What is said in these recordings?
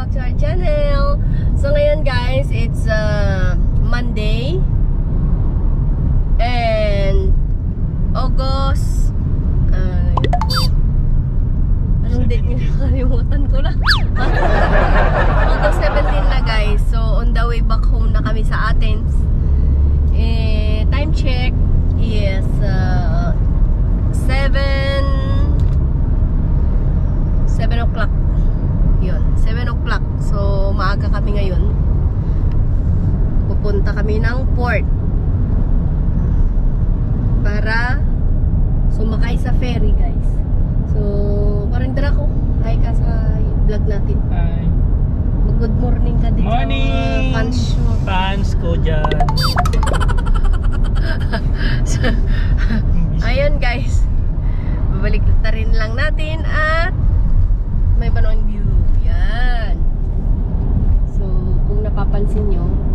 back to our channel. So ngayon guys, it's uh, Monday. And August uh, Anong date niya? Nakalimutan ko na. August 17 na guys. So on the way back home na kami sa Athens. Eh, time check is uh, 7 7 o'clock. Yun, 7 o'clock. So, maaga kami ngayon. Pupunta kami ng port. Para sumakay sa ferry, guys. So, parang dara ko. Hi ka sa vlog natin. Hi. Mag-good morning ka din Morning! sa fans mo. Fans ko dyan. Ayun guys. Babalik na rin lang natin at may banong view. Yan. So, kung napapansin nyo,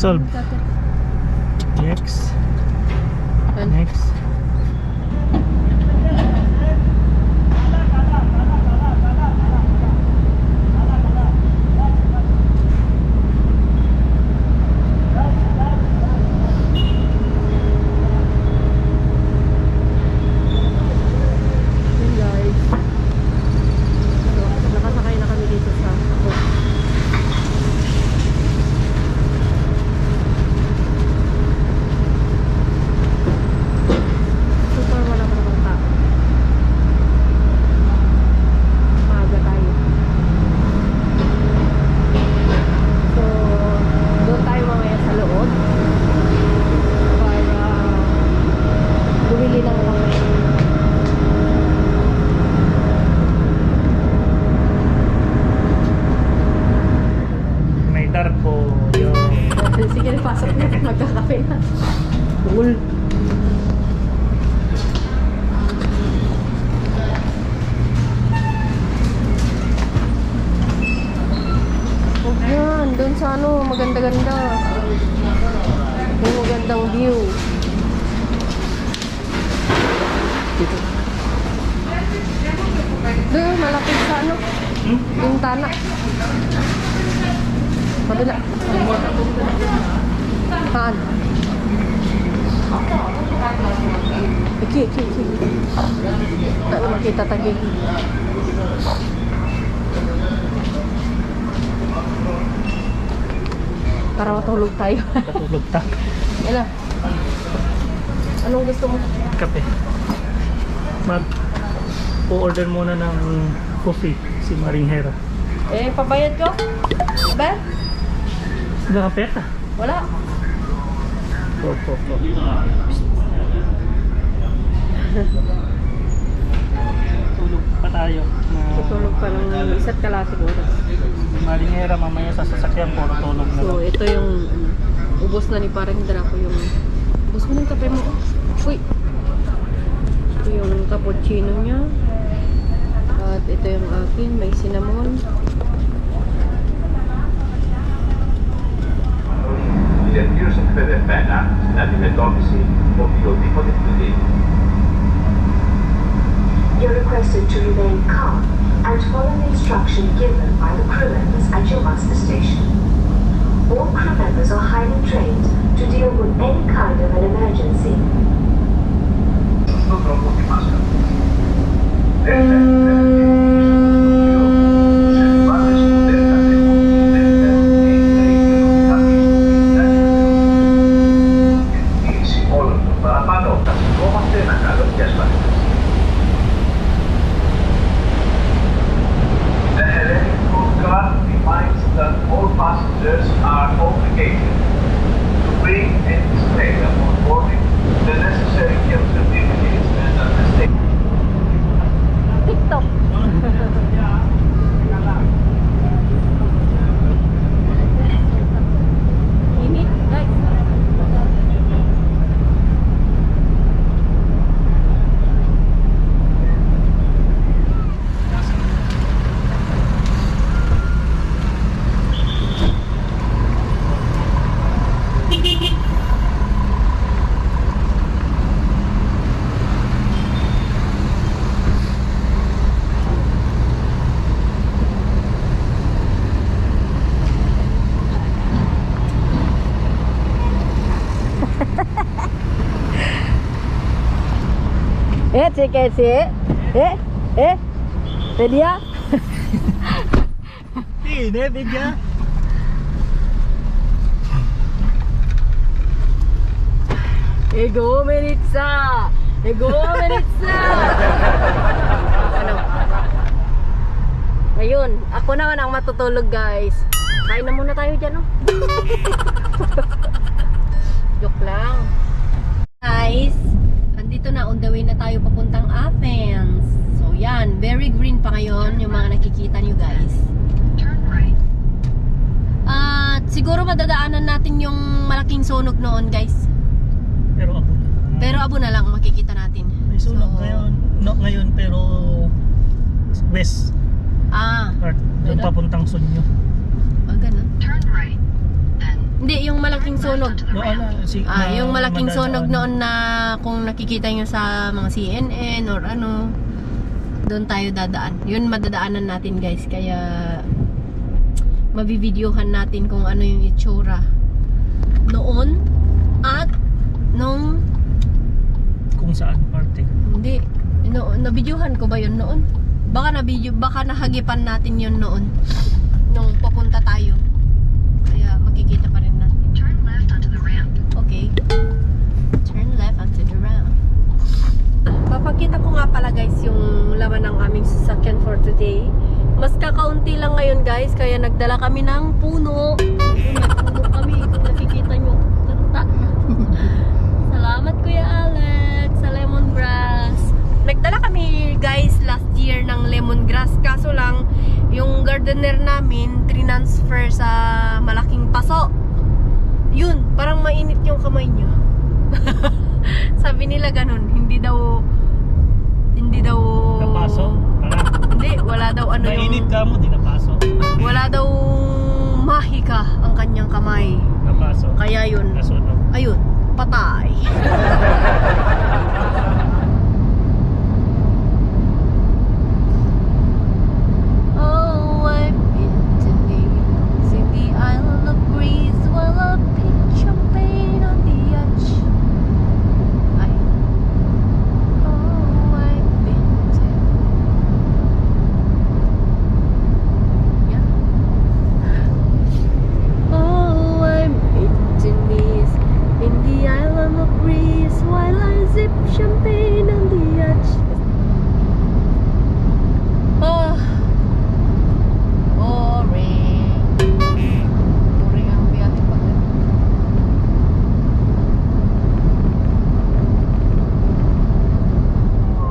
ಸ್ವಲ್ಪ view. Dito. Doon, malapit sa ano. Hmm? Yung tana. Kabila. Saan? Iki, iki, iki. Tak na makita tagi. Para matulog tayo. katulog ta. Na. Anong gusto mo? Kape. Mag o-order muna ng coffee si Maring Hera. Eh, pabayad ko? Ba? Hindi ka pera. Wala. Po, po, po. Tulog pa tayo. Na Tutulog pa ng isa't kala siguro. Maring Hera mamaya sa sasakyan puro tulog na So, ito yung ano, ubos na ni parang Draco yung ubos mo ng kape mo. Uy! Ito yung cappuccino niya. At ito yung akin, may cinnamon. appena στην αντιμετώπιση οποιοδήποτε κινδύνου. You're requested to remain calm and follow the instruction given by the crew members at your master station. All crew members are highly trained to deal with any kind of an emergency. ऐसे कैसे ए ए दे दिया Hindi, bigyan. Ego Menitsa! Ego Menitsa! ano? Ngayon, ako naman ang matutulog guys. Kain na muna tayo dyan, oh. siguro madadaanan natin yung malaking sunog noon guys. Pero ako. Pero abo na lang makikita natin. May sunog So, ngayon. No, ngayon pero west Ah, part. Doon Pero- papuntang Sunyo. ah ganun. Turn right, then Hindi, yung malaking sunog. No, ano, si, Ah, na- yung malaking madadaan. sunog noon na kung nakikita nyo sa mga CNN or ano, doon tayo dadaan. Yun madadaanan natin guys. Kaya mabivideohan natin kung ano yung itsura noon at nung Kung saan parte. Hindi. No, nabidyohan ko ba yun noon? Baka nabidyo, baka nahagipan natin yun noon. Nung papunta tayo. Kaya makikita pa rin natin. turn left onto the ramp. Okay. Turn left onto the ramp. Papakita ko nga pala guys yung laman ng aming sasakyan for today. Mas kakaunti lang ngayon guys, kaya nagdala kami ng puno. Ayun, may puno kami. Kung nakikita nyo. Salamat Kuya Alex sa lemongrass. Nagdala kami guys last year ng lemongrass. Kaso lang, yung gardener namin transfer sa malaking paso. Yun, parang mainit yung kamay niya. Sabi nila ganun, hindi daw hindi daw Napaso. Wala. Hindi, wala daw ano Mainit yung ka mo, di napaso. wala daw mahika ang kanyang kamay. Napaso. Kaya yun, Nasunog. ayun, patay. oh, I've been to Naples in the island of Greece while I pitch champagne on the edge. I, oh, I've been to, yeah. Oh, I'm in Nice, in the island of Greece, while I sip champagne on the edge. Oh, boring. Boring ang biyahe pag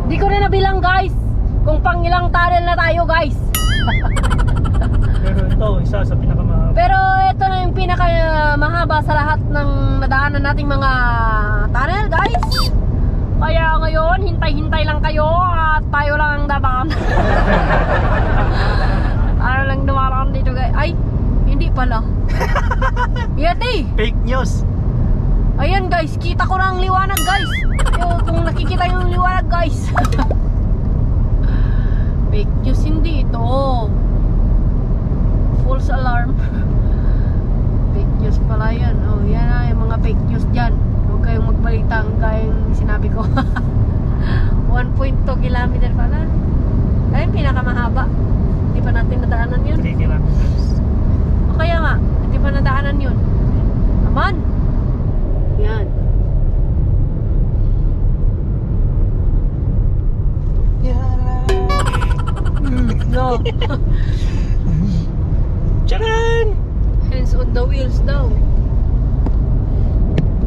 Di ko na nabilang guys kung pang ilang tunnel na tayo guys. Pero ito, isa sa pinakamahaba. Pero ito na yung pinaka mahaba sa lahat ng nadaanan nating mga tunnel, guys. Kaya ngayon, hintay-hintay lang kayo at tayo lang ang dadaan. ano lang dumaraan dito, guys. Ay, hindi pala. Yeti! Fake news. Ayan guys, kita ko na ang liwanag guys. Yo, kung nakikita yung liwanag guys. Fake news hindi ito. False alarm. News pala yan. Oh, yan na yung mga fake news dyan. Huwag kayong magbalita ang gaya yung sinabi ko. 1.2 kilometer pala. Ay, pinakamahaba. Hindi pa natin nadaanan yun. 3 kilometers. O kaya nga, hindi pa nadaanan yun. Naman! Yan. No. Charan! Hands on the wheels daw.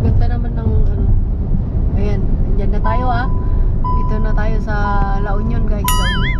Ganda naman ng ano. Ayan, nandyan na tayo ah. Dito na tayo sa La Union guys. La Union.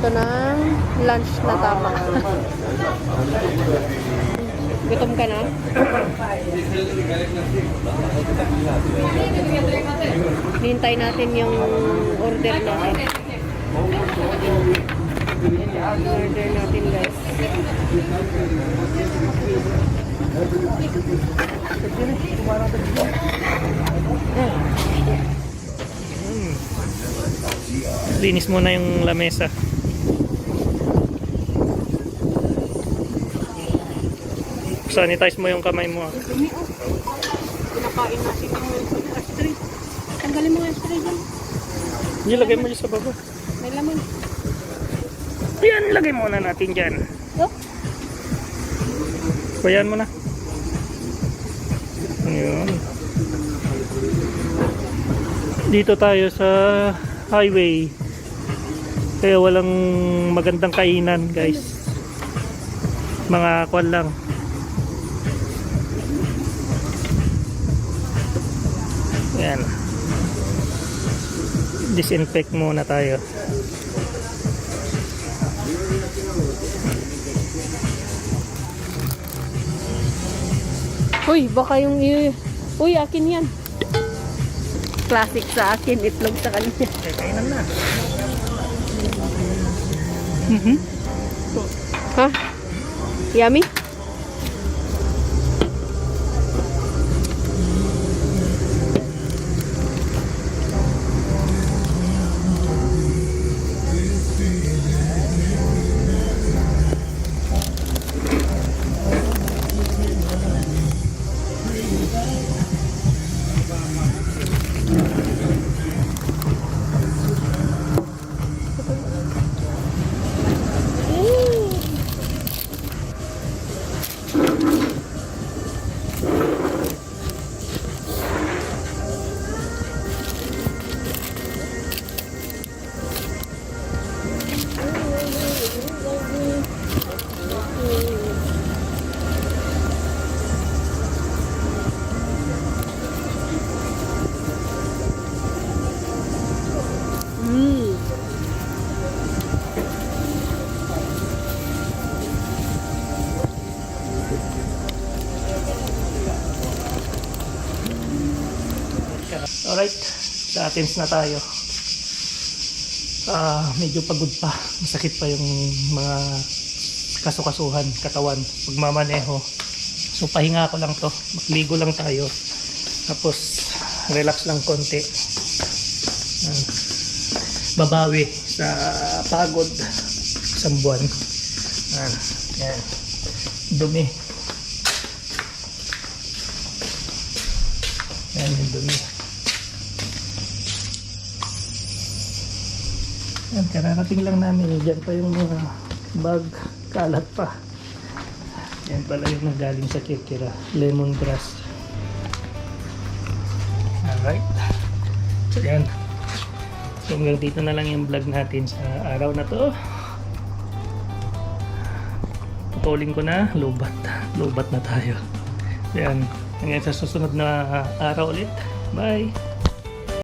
Dito ng lunch na tama. Gutom ka na? Hintay natin yung order natin. Order natin guys. Linis muna yung lamesa. Sanitize mo yung kamay mo. ah. Pinakain natin yung astrid. Tanggalin mo yung astrid dyan. Ilagay mo dyan sa baba. May laman. Ayan, ilagay muna natin dyan. Oh, Kuyan mo na. Ayun. Dito tayo sa highway. Kaya walang magandang kainan, guys. Mga kwan lang. Disinfect muna tayo. Uy, baka yung... i- Uy, akin yan. Classic sa akin, itlog sa kanya. Eh, kainan na. Ha? Yummy? Alright, sa Athens na tayo. Ah, medyo pagod pa. Masakit pa yung mga kasukasuhan, katawan, pagmamaneho. So pahinga ko lang to. Magligo lang tayo. Tapos relax lang konti. Ah, babawi sa pagod isang buwan. Ah, yan. Dumi. Yan yung dumi. Yan, kararating lang namin. Diyan pa yung mga bag, kalat pa. Yan pala yung nanggaling sa Kirkira. Lemongrass. Alright. So yan. So hanggang dito na lang yung vlog natin sa araw na to. Putulin ko na, lubat. Lubat na tayo. Yan. Hanggang sa susunod na araw ulit. Bye!